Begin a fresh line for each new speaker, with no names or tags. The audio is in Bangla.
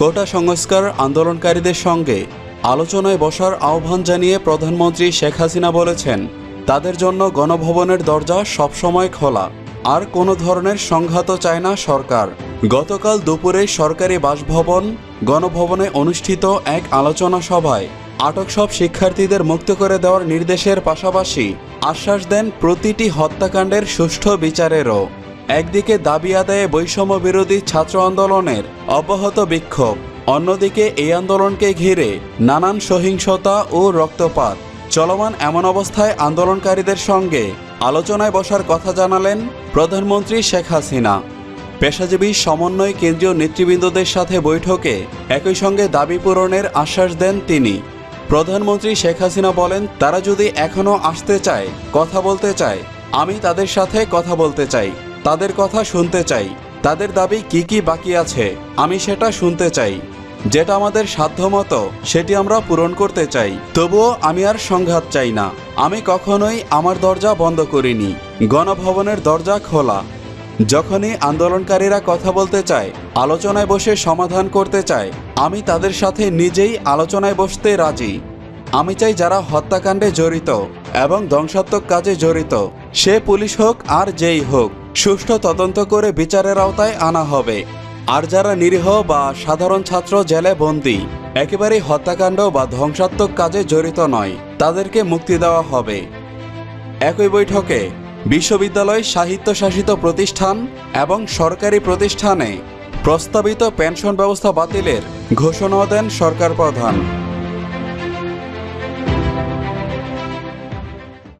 কোটা সংস্কার আন্দোলনকারীদের সঙ্গে আলোচনায় বসার আহ্বান জানিয়ে প্রধানমন্ত্রী শেখ হাসিনা বলেছেন, তাদের জন্য গণভবনের দরজা সবসময় খোলা, আর কোনো ধরনের সংঘাত চায় না সরকার। গতকাল দুপুরে সরকারি বাসভবন গণভবনে অনুষ্ঠিত এক আলোচনা সভায় আটক সব শিক্ষার্থীদের মুক্ত করে দেওয়ার নির্দেশের পাশাপাশি আশ্বাস দেন প্রতিটি হত্যাকাণ্ডের সুষ্ঠু বিচারেরও। একদিকে দাবি আদায়ে বৈষম্য বিরোধী ছাত্র আন্দোলনের অব্যাহত বিক্ষোভ, অন্যদিকে এই আন্দোলনকে ঘিরে নানান সহিংসতা ও রক্তপাত। চলমান এমন অবস্থায় আন্দোলনকারীদের সঙ্গে আলোচনায় বসার কথা জানালেন প্রধানমন্ত্রী শেখ হাসিনা। পেশাজীবী সমন্বয় কেন্দ্রীয় নেতৃবৃন্দদের সাথে বৈঠকে একই সঙ্গে দাবি পূরণের আশ্বাস দেন তিনি। প্রধানমন্ত্রী শেখ হাসিনা বলেন, তারা যদি এখনও আসতে চায়, কথা বলতে চায়, আমি তাদের সাথে কথা বলতে চাই। তাদের কথা শুনতে চাই। তাদের দাবি কি কি বাকি আছে? আমি সেটা শুনতে চাই। যেটা আমাদের সাধ্যমতো, সেটি আমরা পূরণ করতে চাই। তবুও আমি আর সংঘাত চাই না। আমি কখনোই আমার দরজা বন্ধ করিনি। গণভবনের দরজা খোলা। যখনই আন্দোলনকারীরা কথা বলতে চায়, আলোচনায় বসে সমাধান করতে চায়, আমি তাদের সাথে নিজেই আলোচনায় বসতে রাজি। আমি চাই যারা হত্যাকাণ্ডে জড়িত এবং ধ্বংসাত্মক কাজে জড়িত, সে পুলিশ হোক আর যেই হোক সুষ্ঠু তদন্ত করে বিচারের আওতায় আনা হবে। আর যারা নিরীহ বা সাধারণ ছাত্র জেলে বন্দী, একেবারেই হত্যাকাণ্ড বা ধ্বংসাত্মক কাজে জড়িত নয়, তাদেরকে মুক্তি দেওয়া হবে। একই বৈঠকে বিশ্ববিদ্যালয় সাহিত্যশাসিত প্রতিষ্ঠান এবং সরকারি প্রতিষ্ঠানে প্রস্তাবিত পেনশন ব্যবস্থা বাতিলের ঘোষণা দেন সরকার প্রধান।